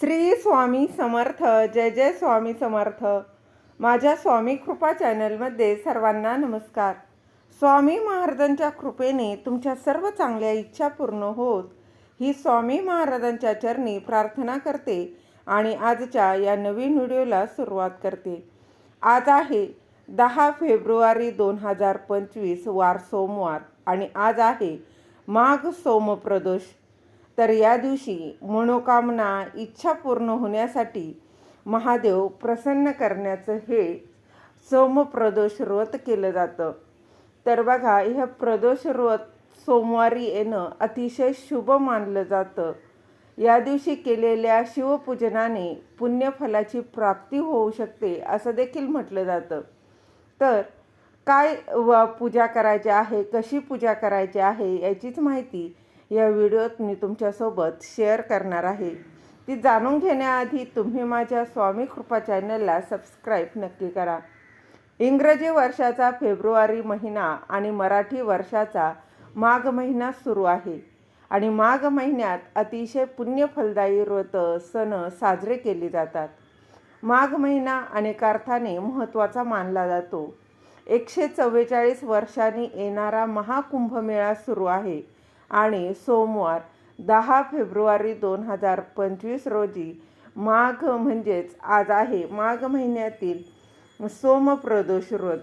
श्री स्वामी समर्थ जय जय स्वामी समर्थ. माझ्या स्वामी कृपा चॅनलमध्ये सर्वांना नमस्कार. स्वामी महाराजांच्या कृपेने तुमच्या सर्व चांगल्या इच्छा पूर्ण होत ही स्वामी महाराजांच्या चरणी प्रार्थना करते आणि आजच्या या नवीन व्हिडिओला सुरुवात करते. आज आहे दहा फेब्रुवारी दोन हजार पंचवीस वार सोमवार आणि आज आहे माघ सोमप्रदोष. तर या दिवशी मनोकामना इच्छा पूर्ण होण्यासाठी महादेव प्रसन्न करण्याचं हे सोमप्रदोष व्रत केलं जातं. तर बघा ह्या प्रदोष व्रत सोमवारी येणं अतिशय शुभ मानलं जातं. या दिवशी केलेल्या शिवपूजनाने पुण्यफलाची प्राप्ती होऊ शकते असं देखील म्हटलं जातं. तर काय व पूजा करायची आहे कशी पूजा करायची आहे याचीच माहिती या व्हिडिओत मी तुमच्यासोबत शेअर करणार आहे. ती जाणून घेण्याआधी तुम्ही माझ्या स्वामी कृपा चॅनलला सबस्क्राईब नक्की करा. इंग्रजी वर्षाचा फेब्रुवारी महिना आणि मराठी वर्षाचा माघ महिना सुरू आहे. आणि माघ महिन्यात अतिशय पुण्यफलदायी व्रत सण साजरे केले जातात. माघ महिना अनेकार्थाने महत्त्वाचा मानला जातो. एकशे चव्वेचाळीस वर्षांनी येणारा महाकुंभमेळा सुरू आहे. आणि सोमवार दहा फेब्रुवारी दोन हजार पंचवीस रोजी माघ म्हणजेच आज आहे माघ महिन्यातील सोमप्रदोष व्रत.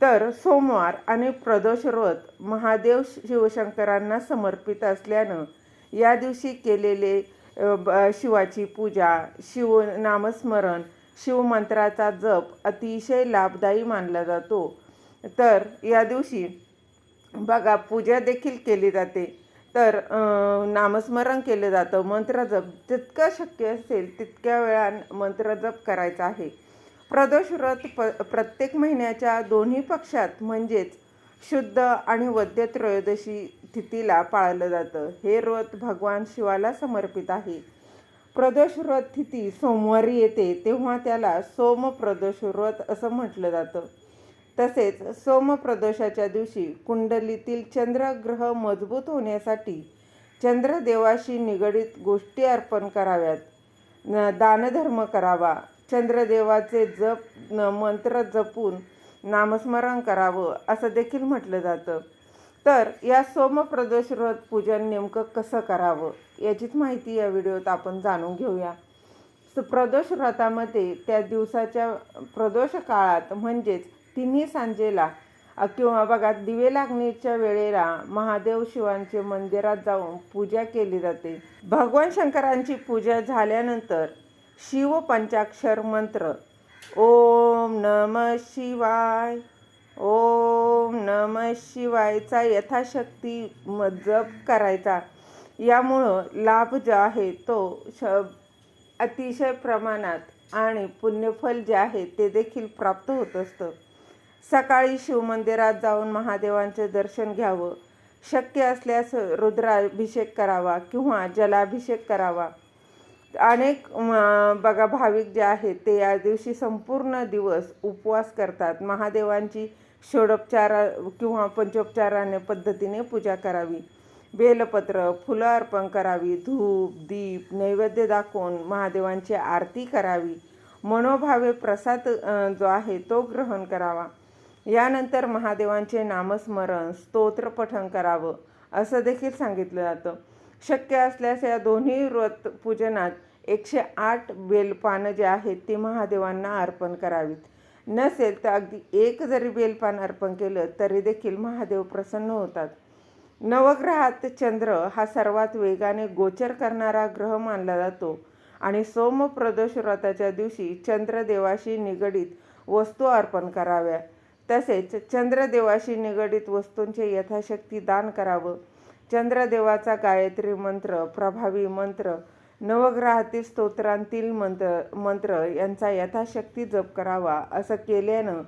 तर सोमवार आणि प्रदोष व्रत महादेव शिवशंकरांना समर्पित असल्यानं या दिवशी केलेले ब- शिवाची पूजा शिव नामस्मरण शिवमंत्राचा जप अतिशय लाभदायी मानला जातो. तर या दिवशी बघा पूजा देखील केली जाते. तर नामस्मरण केलं जातं. मंत्रजप जितकं शक्य असेल तितक्या वेळा मंत्रजप करायचा आहे. प्रदोष व्रत प प्रत्येक महिन्याच्या दोन्ही पक्षात म्हणजेच शुद्ध आणि वद्य त्रयोदशी तिथीला पाळलं जातं. हे व्रत भगवान शिवाला समर्पित आहे. प्रदोष व्रत तिथी सोमवारी येते तेव्हा त्याला सोमप्रदोष व्रत असं म्हटलं जातं. तसेच सोमप्रदोषाच्या दिवशी कुंडलीतील चंद्रग्रह मजबूत होण्यासाठी चंद्रदेवाशी निगडीत गोष्टी अर्पण कराव्यात. दानधर्म करावा. चंद्रदेवाचे जप मंत्र जपून नामस्मरण करावं असं देखील म्हटलं जातं. तर या सोमप्रदोष व्रत पूजन नेमकं कसं करावं याचीच माहिती या व्हिडिओत आपण जाणून घेऊया. प्रदोष व्रतामध्ये त्या दिवसाच्या प्रदोष काळात म्हणजेच तिन्ही सांजेला किंवा बघा दिवे लागणीच्या वेळेला महादेव शिवांचे मंदिरात जाऊन पूजा केली जाते. भगवान शंकरांची पूजा झाल्यानंतर शिव पंचाक्षर मंत्र ओम नम शिवाय ओम नम शिवायचा यथाशक्ती म- जप करायचा. यामुळं लाभ जो आहे तो श अतिशय प्रमाणात आणि पुण्यफल जे आहे ते देखील प्राप्त होत असतं. सकाळी शिवमंदिरात जाऊन महादेवांचे दर्शन घ्यावं. शक्य असल्यास रुद्राभिषेक करावा किंवा जलाभिषेक करावा. अनेक बघा भाविक जे आहेत ते या दिवशी संपूर्ण दिवस उपवास करतात. महादेवांची षोडोपचारा किंवा पंचोपचाराने पद्धतीने पूजा करावी. बेलपत्र फुलं अर्पण करावी धूप दीप नैवेद्य दाखवून महादेवांची आरती करावी. मनोभावे प्रसाद जो आहे तो ग्रहण करावा. यानंतर महादेवांचे नामस्मरण स्तोत्र पठण करावं असं देखील सांगितलं जातं. शक्य असल्यास या दोन्ही व्रत पूजनात एकशे आठ बेलपानं जे आहेत ती महादेवांना अर्पण करावीत. नसेल तर अगदी एक जरी बेलपान अर्पण केलं तरी देखील महादेव प्रसन्न होतात. नवग्रहात चंद्र हा सर्वात वेगाने गोचर करणारा ग्रह मानला जातो आणि सोमप्रदोष व्रताच्या दिवशी चंद्रदेवाशी निगडीत वस्तू अर्पण कराव्या. तसेच चंद्रदेवाशी निगडीत वस्तूंचे यथाशक्ती दान करावं. चंद्रदेवाचा गायत्री मंत्र प्रभावी मंत्र नवग्रहातील स्तोत्रांतील मंत्र मंत्र यांचा यथाशक्ती जप करावा असं केल्यानं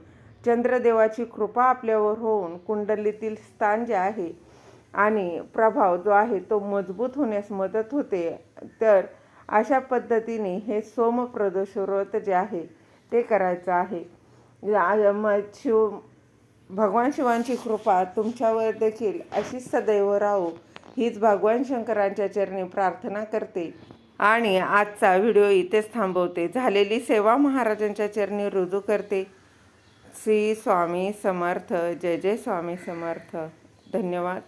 चंद्रदेवाची कृपा आपल्यावर होऊन कुंडलीतील स्थान जे आहे आणि प्रभाव जो आहे तो मजबूत होण्यास मदत होते. तर अशा पद्धतीने हे सोमप्रदोषव्रत जे आहे ते करायचं आहे. या- म- शिव भगवान शिवांची कृपा तुमच्यावर देखील अशीच सदैव राहो. हीच भगवान शंकरांच्या चरणी प्रार्थना करते. आणि आजचा व्हिडिओ इथेच थांबवते. झालेली सेवा महाराजांच्या चरणी रुजू करते. श्री स्वामी समर्थ. जय जय स्वामी समर्थ. धन्यवाद.